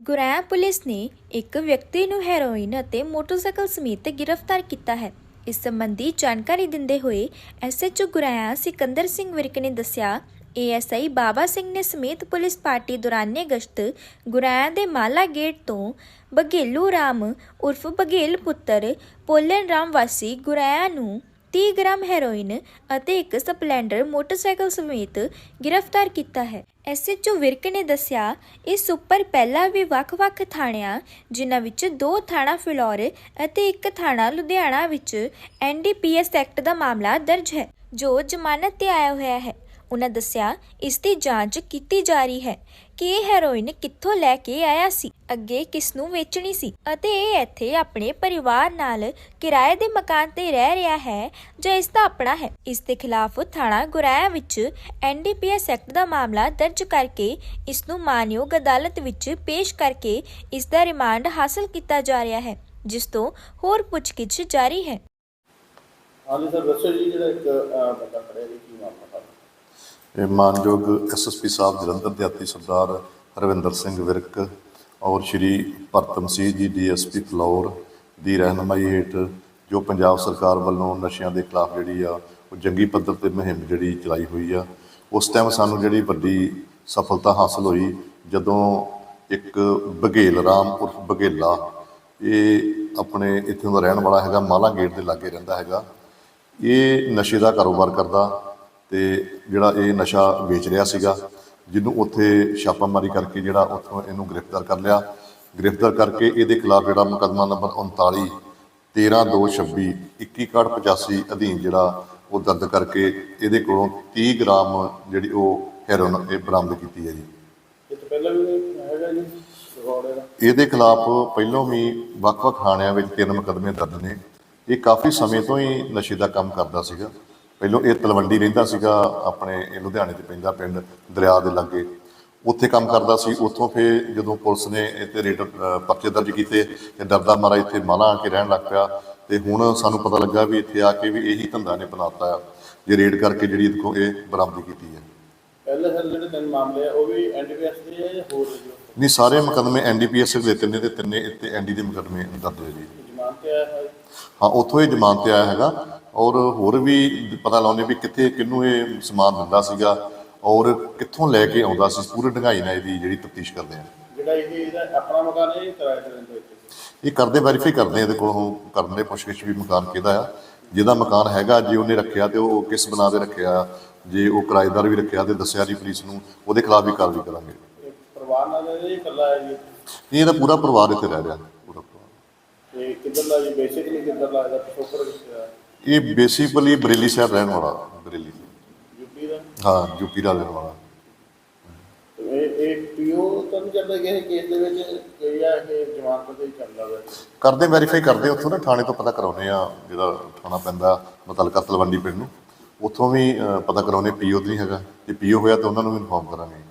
Guraya police ਨੇ ਇੱਕ ਵਿਅਕਤੀ ਨੂੰ ਹੈਰੋਇਨ ਅਤੇ ਮੋਟਰਸਾਈਕਲ ਸਮੇਤ ਗ੍ਰਿਫਤਾਰ ਕੀਤਾ ਹੈ। ਇਸ ਸੰਬੰਧੀ ਜਾਣਕਾਰੀ ਦਿੰਦੇ ਹੋਏ ਐਸਐਚਓ ਗੁਰੈਆ ਸਿਕੰਦਰ ਸਿੰਘ ਵਿਰਕ ਨੇ ਦੱਸਿਆ ਏਐਸਆਈ ਬਾਬਾ ਸਿੰਘ ਨੇ ਸਮੇਤ ਪੁਲਿਸ ਪਾਰਟੀ ਦੌਰਾਨੇ ਗਸ਼ਤ ਗੁਰੈਆ ਦੇ ਮਾਲਾ ਗੇਟ ਤੋਂ ਬਘੇਲੂ ਰਾਮ ਉਰਫ ਬਘੇਲ ਪੁੱਤਰ ਪੋਲਨ ਰਾਮ ਵਾਸੀ ਗੁਰੈਆ ਨੂੰ 30 ਗ੍ਰਾਮ ਹੈਰੋਇਨ ਅਤੇ ਇੱਕ ਸਪਲੈਂਡਰ ਮੋਟਰਸਾਈਕਲ ਸਮੇਤ ਗ੍ਰਿਫਤਾਰ ਕੀਤਾ ਹੈ। ਐਸਐਚਓ ਵਿਰਕ ਨੇ ਦੱਸਿਆ, ਇਸ ਉੱਪਰ ਪਹਿਲਾਂ ਵੀ ਵੱਖ-ਵੱਖ ਥਾਣਿਆਂ, ਜਿਨ੍ਹਾਂ ਵਿੱਚ ਦੋ ਥਾਣਾ ਫਿਲੌਰ ਅਤੇ ਇੱਕ ਥਾਣਾ ਲੁਧਿਆਣਾ ਵਿੱਚ ਐਨਡੀਪੀਐਸ ਐਕਟ ਦਾ ਮਾਮਲਾ ਦਰਜ ਹੈ, ਜੋ ਜ਼ਮਾਨਤ ਤੇ ਆਇਆ ਹੋਇਆ ਹੈ। ਉਹਨਾਂ ਦੱਸਿਆ, ਇਸ ਦੀ ਜਾਂਚ ਕੀਤੀ ਜਾ ਰਹੀ ਹੈ ਕਿ ਇਹ ਹੈਰੋਇਨ ਕਿੱਥੋਂ ਲੈ ਕੇ ਆਇਆ ਸੀ, ਅੱਗੇ ਕਿਸ ਨੂੰ ਵੇਚਣੀ ਸੀ ਅਤੇ ਇਹ ਇੱਥੇ ਆਪਣੇ ਪਰਿਵਾਰ ਨਾਲ ਕਿਰਾਏ ਦੇ ਮਕਾਨ ਤੇ ਰਹਿ ਰਿਹਾ ਹੈ ਜਾਂ ਇਸ ਦਾ ਆਪਣਾ ਹੈ। ਇਸ ਦੇ ਖਿਲਾਫ ਥਾਣਾ ਗੁਰਾਇਆ ਵਿੱਚ ਐਨਡੀਪੀਐਸ ਐਕਟ ਦਾ ਮਾਮਲਾ ਦਰਜ ਕਰਕੇ ਇਸ ਨੂੰ ਮਾਨਯੋਗ ਅਦਾਲਤ ਵਿੱਚ ਪੇਸ਼ ਕਰਕੇ ਇਸ ਦਾ ਰਿਮਾਂਡ ਹਾਸਲ ਕੀਤਾ ਜਾ ਰਿਹਾ ਹੈ, ਜਿਸ ਤੋਂ ਹੋਰ ਪੁੱਛਗਿੱਛ ਜਾਰੀ ਹੈ। ਹਾਂਜੀ, ਸਰ, ਦੱਸੋ ਜੀ, ਜਿਹੜਾ ਇੱਕ ਬੰਦਾ ਫੜਿਆ ਜੀ, ਕੀ ਮਾਮਲਾ? ਮਾਨਯੋਗ ਐਸਐਸਪੀ ਸਾਹਿਬ ਜਲੰਧਰ ਦੇ ਅਤੀ ਸਰਦਾਰ ਹਰਵਿੰਦਰ ਸਿੰਘ ਵਿਰਕ ਔਰ ਸ਼੍ਰੀ ਭਰਤਮ ਸਿੰਘ ਜੀ ਡੀਐਸਪੀ ਫਲੌਰ ਦੀ ਰਹਿਨਮਾਈ ਹੇਠ ਜੋ ਪੰਜਾਬ ਸਰਕਾਰ ਵੱਲੋਂ ਨਸ਼ਿਆਂ ਦੇ ਖਿਲਾਫ ਜਿਹੜੀ ਆ, ਉਹ ਜੰਗੀ ਪੱਧਰ ਤੇ ਮੁਹਿੰਮ ਜਿਹੜੀ ਚਲਾਈ ਹੋਈ ਆ, ਉਸ ਟਾਈਮ ਸਾਨੂੰ ਜਿਹੜੀ ਵੱਡੀ ਸਫਲਤਾ ਹਾਸਲ ਹੋਈ ਜਦੋਂ ਇੱਕ ਬਘੇਲ, ਰਾਮ ਉਰਫ ਬਘੇਲਾ, ਇਹ ਆਪਣੇ ਇੱਥੋਂ ਦਾ ਰਹਿਣ ਵਾਲਾ ਹੈਗਾ, ਮਾਲਾ ਗੇਟ ਦੇ ਲਾਗੇ ਰਹਿੰਦਾ ਹੈਗਾ, ਇਹ ਨਸ਼ੇ ਦਾ ਕਾਰੋਬਾਰ ਕਰਦਾ ਤੇ ਜਿਹੜਾ ਇਹ ਨਸ਼ਾ ਵੇਚ ਰਿਹਾ ਸੀਗਾ ਜਿਹਨੂੰ ਉੱਥੇ ਛਾਪਾਮਾਰੀ ਕਰਕੇ ਜਿਹੜਾ ਉੱਥੋਂ ਇਹਨੂੰ ਗ੍ਰਿਫਤਾਰ ਕਰ ਲਿਆ। ਗ੍ਰਿਫਤਾਰ ਕਰਕੇ ਇਹਦੇ ਖਿਲਾਫ ਜਿਹੜਾ ਮੁਕੱਦਮਾ ਨੰਬਰ 39 13226 2185 ਅਧੀਨ ਜਿਹੜਾ ਉਹ ਦਰਜ ਕਰਕੇ ਇਹਦੇ ਕੋਲੋਂ 30 ਗ੍ਰਾਮ ਜਿਹੜੀ ਉਹ ਹੈਰੋਨ ਇਹ ਬਰਾਮਦ ਕੀਤੀ ਹੈ ਜੀ। ਇਹਦੇ ਖਿਲਾਫ ਪਹਿਲਾਂ ਵੀ ਵੱਖ-ਵੱਖ ਥਾਣਿਆਂ ਵਿੱਚ ਤਿੰਨ ਮੁਕੱਦਮੇ ਦਰਜ ਨੇ। ਇਹ ਕਾਫੀ ਸਮੇਂ ਤੋਂ ਹੀ ਨਸ਼ੇ ਦਾ ਕੰਮ ਕਰਦਾ ਸੀਗਾ। ਪਹਿਲਾਂ ਇਹ ਤਲਵੰਡੀ ਰਹਿੰਦਾ ਸੀਗਾ ਆਪਣੇ ਇਹ ਲੁਧਿਆਣੇ 'ਚ ਪੈਂਦਾ ਪਿੰਡ ਦਰਿਆ ਦੇ ਲਾਗੇ। ਉੱਥੇ ਕੰਮ ਕਰਦਾ ਸੀ ਉੱਥੋਂ ਫਿਰ ਜਦੋਂ ਪੁਲਿਸ ਨੇ ਤੇ ਰੇਡ ਪਰਚੇ ਦਰਜ ਕੀਤੇ ਤੇ ਡਰਦਾ ਮਾਰਾ ਇੱਥੇ ਮਾਲਾ ਆ ਕੇ ਰਹਿਣ ਲੱਗ ਪਿਆ। ਤੇ ਹੁਣ ਸਾਨੂੰ ਪਤਾ ਲੱਗਾ ਵੀ ਇੱਥੇ ਆ ਕੇ ਵੀ ਇਹੀ ਧੰਦਾ ਨੇ ਬਣਾਤਾ ਆ ਜੇ ਰੇਡ ਕਰਕੇ ਜਿਹੜੀ ਕੋਲ ਇਹ ਬਰਾਮਦੀ ਕੀਤੀ ਹੈ। ਪਹਿਲੇ ਸਰ ਜਿਹੜੇ ਤਿੰਨ ਮਾਮਲੇ ਆ ਉਹ ਵੀ ਐਨਡੀਪੀਐਸ ਦੇ ਆ ਜਾਂ ਹੋਰ ਹੈ ਨਹੀਂ ਸਾਰੇ ਮੁਕੱਦਮੇ ਐਨਡੀਪੀਐਸ ਦੇ ਤਿੰਨੇ ਦੇ ਤਿੰਨੇ ਇੱਥੇ ਐਨਡੀ ਦੇ ਮੁਕੱਦਮੇ ਦਰਜ ਹੈ ਜੀ। ਜ਼ਮਾਨ ਤੇ ਆਇਆ ਹੈ ਹਾਂ ਉੱਥੋਂ ਇਹ ਜ਼ਮਾਨਤ ਤੇ ਆਇਆ ਹੈਗਾ। ਔਰ ਹੋਰ ਵੀ ਪਤਾ ਲਾਉਣੇ ਵੀ ਕਿੱਥੇ ਕਿਹਨੂੰ ਇਹ ਸਮਾਨ ਦਿੰਦਾ ਸੀਗਾ ਔਰ ਕਿੱਥੋਂ ਲੈ ਕੇ ਆਉਂਦਾ ਸੀ ਪੂਰੇ ਢੰਗਾਈ ਨਾਲ ਇਹਦੀ ਜਿਹੜੀ ਤਫਤੀਸ਼ ਕਰਦੇ ਆ। ਜਿਹੜਾ ਇਹ ਇਹਦਾ ਆਪਣਾ ਮਕਾਨ ਹੈ ਜਾਂ ਕਿਰਾਏ ਤੇ ਰਹਿੰਦਾ ਇਹ ਕਰਦੇ ਵੈਰੀਫਾਈ ਕਰਦੇ ਆ ਇਹਦੇ ਕੋਲੋਂ ਕਰਨ ਦੇ ਪੁੱਛਗਿੱਛ ਵੀ ਮਕਾਨ ਕਿਹਦਾ ਆ। ਜਿਹਦਾ ਮਕਾਨ ਹੈਗਾ ਜੇ ਉਹਨੇ ਰੱਖਿਆ ਤੇ ਉਹ ਕਿਸ ਬਣਾ ਦੇ ਰੱਖਿਆ ਜੇ ਉਹ ਕਿਰਾਏਦਾਰ ਵੀ ਰੱਖਿਆ ਤੇ ਦੱਸਿਆ ਨਹੀਂ ਪੁਲਿਸ ਨੂੰ ਉਹਦੇ ਖਿਲਾਫ ਵੀ ਕਾਰਵਾਈ ਕਰਾਂਗੇ। ਇਹ ਪਰਿਵਾਰ ਨਾਲ ਜਾਂ ਇਕੱਲਾ ਹੈ ਜੀ? ਇਹ ਇਹਦਾ ਪੂਰਾ ਪਰਿਵਾਰ ਇੱਥੇ ਰਹਿ ਰਿਹਾ ਪੂਰਾ ਪਰਿਵਾਰ। ਤੇ ਕਿੱਧਰ ਦਾ ਜੀ ਬੇਸਿਕਲੀ ਕਿੱਧਰ ਦਾ ਇਹਦਾ ਪਿਛੋਕੜ ਆ? ਇਹ ਬੇਸਿਕਲੀ ਬਰੇਲੀ ਸ਼ਹਿਰ ਰਹਿਣ ਵਾਲਾ ਬਰੇਲੀ ਯੂਪੀ ਦਾ? ਹਾਂ ਯੂਪੀ ਦਾ ਰਹਿਣ ਵਾਲਾ। ਤੇ ਇਹ ਪੀਓ ਤਾਂ ਨਹੀਂ ਕੇਸ ਦੇ ਵਿੱਚ ਜ਼ਮਾਨਤ ਤੇ ਚੱਲਦਾ ਕਰਦੇ ਵੈਰੀਫਾਈ ਕਰਦੇ ਉੱਥੋਂ ਨਾ ਥਾਣੇ ਤੋਂ ਪਤਾ ਕਰਾਉਨੇ ਆ ਜਿਹੜਾ ਥਾਣਾ ਪੈਂਦਾ ਮੁਤਲਕਾ ਤਲਵੰਡੀ ਪਿੰਡ ਨੂੰ। ਉੱਥੋਂ ਵੀ ਪਤਾ ਕਰਾਉਨੇ ਪੀਓ ਨਹੀਂ ਹੈਗਾ। ਜੇ ਪੀਓ ਹੋਇਆ ਤਾਂ ਉਹਨਾਂ ਨੂੰ ਵੀ ਇਨਫੋਰਮ ਕਰਾਂਗੇ।